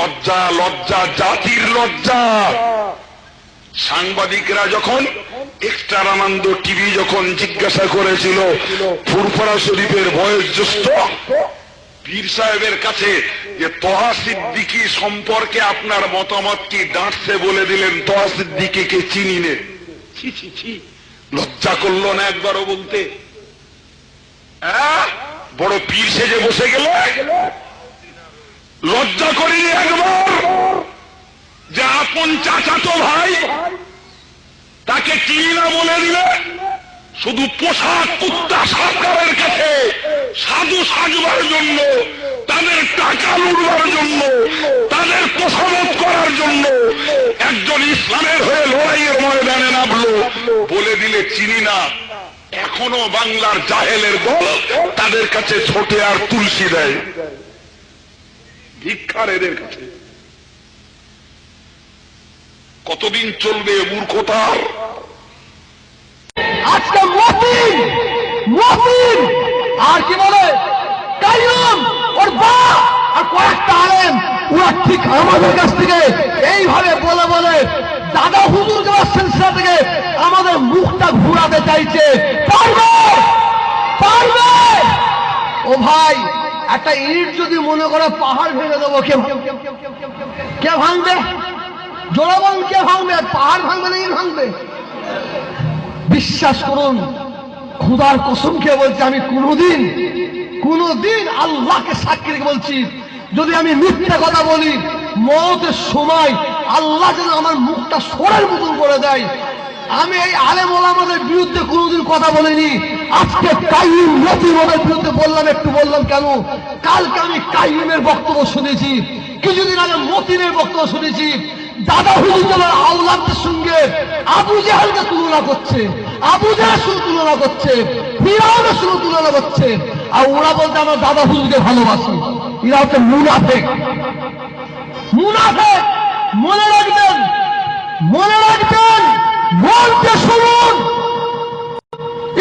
লজ্জা লজ্জা, জাতির লজ্জা। সাংবাদিকরা যখন এক্সট্রা আনন্দ টিভি যখন জিজ্ঞাসা করেছিল, ফুরফরা শরীফের বয়োজ্যেষ্ঠ পীর সাহেবের কাছে যে তহা সিদ্দিকি সম্পর্কে আপনার মতামত কি, দাঁড়ছে বলে দিলেন, তহা সিদ্দিকিকে চিনি নে? লজ্জা করল না একবারও বলতে? হ্যাঁ? বড় পীর সেজে বসে গেল? লজ্জা করিনি একবার। যে আপন চাচাতো ভাই তাকে চিনি বলে দিলে, শুধু পোশাক কুত্তা সরকারের কাছে সাধু সাজবার জন্য, তাদের টাকা লুটবার জন্য, তাদের তোষামত করার জন্য একজন ইসলামের হয়ে লড়াইয়ের ময়দানে নামলো। বলে দিলে, চিনি না, এখনও বাংলার জাহেলের দল তাদের কাছে ছোটে আর তুলসী দেয়। ভিক্ষার এদের কাছে। কতদিন চলবে মূর্খতার? আজকে মতিন মতিন, আর কি বলে? কাইয়ুম, ওর বা আর কয়েকটা আলেম, ওরা ঠিক আমাদের কাছ থেকে এইভাবে বলে বলে দাদা হুজুর দেওয়ার সিলসিলা থেকে আমাদের মুখটা ঘুরাতে চাইছে। পারবে? পারবে? ও ভাই একটা ইট যদি মনে করে পাহাড় ভেঙে দেবো কে কে ভাঙবে? জোড়াবন কে ভাঙবে? পাহাড় ভাঙবে না, ইট ভাঙবে? বিশ্বাস করুন, খুদার কসম খেয়ে বলছি, আমি কোনোদিন কোনোদিন আল্লাহকে সাক্ষী রেখে বলছি, যদি আমি মিথ্যা কথা বলি, মতের সময় আল্লাহ যেন আমার মুখটা সোরের মতন করে দেয় আমি এই আলেম ওলামাদের বিরুদ্ধে কোনোদিন কথা বলিনি। আজকে কাইম নতিমদের বিরুদ্ধে বললাম, একটু বললাম কেন? কালকে আমি কাইমের বক্তব্য শুনেছি, কিছুদিন আগে মতিনের বক্তব্য শুনেছি। দাদা হুজুর আউলাদের সঙ্গে আবু জাহালকে তুলনা করছে, আবু জাহাল শুধু তুলনা করছে, ফিরাউনের সঙ্গে তুলনা করছে। আর ওরা বলতে আমার দাদা হুজুরকে ভালোবাসি। এরা হচ্ছে মুনাফেক। মুনাফেক! মনে রাখবেন, মনে মনকে শুনুন,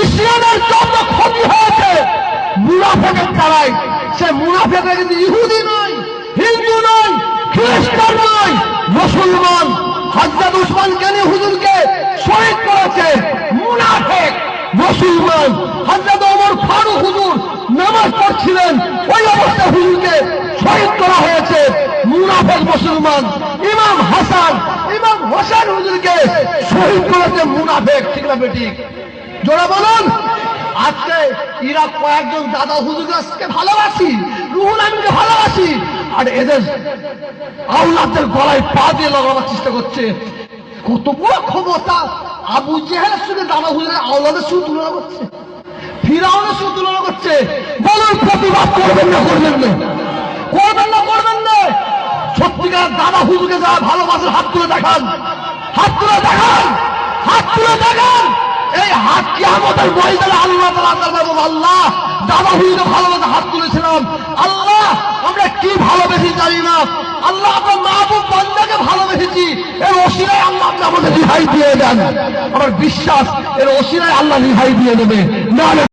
ইসলামের যত ক্ষতি হয়েছে, মুনাফেকের দ্বারাই। সে মুনাফেকের কিন্তু ইহুদি নয়, হিন্দু নয়, খ্রিস্টান নয়, মুসলমান। হজরত উসমান গানি হুজুরকে শহীদ করেছে? মুনাফেক, মুসলমান। হজরত ওমর ফারুক হুজুর নামাজ পড়ছিলেন, ওই অবস্থায় হুজুরকে শহীদ করা হয়েছে। মুনাফেক মুসলমান, ইমাম হাসান, ইমাম হোসেন হুজুরকে শহীদ করেছে মুনাফেক, ঠিক না বেঠিক? জোড়া বলুন। আজকে ইরা কয়েকজন দাদা হুজুর আজকে ভালোবাসি, রুহুল আমিনকে ভালোবাসি, আর এদের আউলাদের গলায় পা দিয়ে লাগাবার চেষ্টা করছে। কত বড় ক্ষমতা। আবু জেহেলের সঙ্গে দাদা হুজুরের আউলাদের সঙ্গে তুলনা করছে। ফিরাউনের সঙ্গে তুলনা করছে। বলুন, প্রতিবাদ করবেন না করবেন না করবেন না করবেন না দাদা হুজুরকে যারা ভালোবাসেন হাত তুলে দেখান। হাত তুলে দেখান! হাত তুলে দেখান! এই হাত কি আমাদের আল্লাহ তালা আল্লাহ, দাদা হুজুরে ভালোবাসে হাত তুলেছিলাম। আল্লাহ, আমরা কি ভালোবেসি জানি না। আল্লাহ আপনার মাহবুব বান্দাকে ভালোবেসেছি। এর ওসিরায় আল্লাহ আপনি আমাদের রিহাই দিয়ে দেন। আমার বিশ্বাস, এর ওসিরায় আল্লাহ রিহাই দিয়ে দেবে। না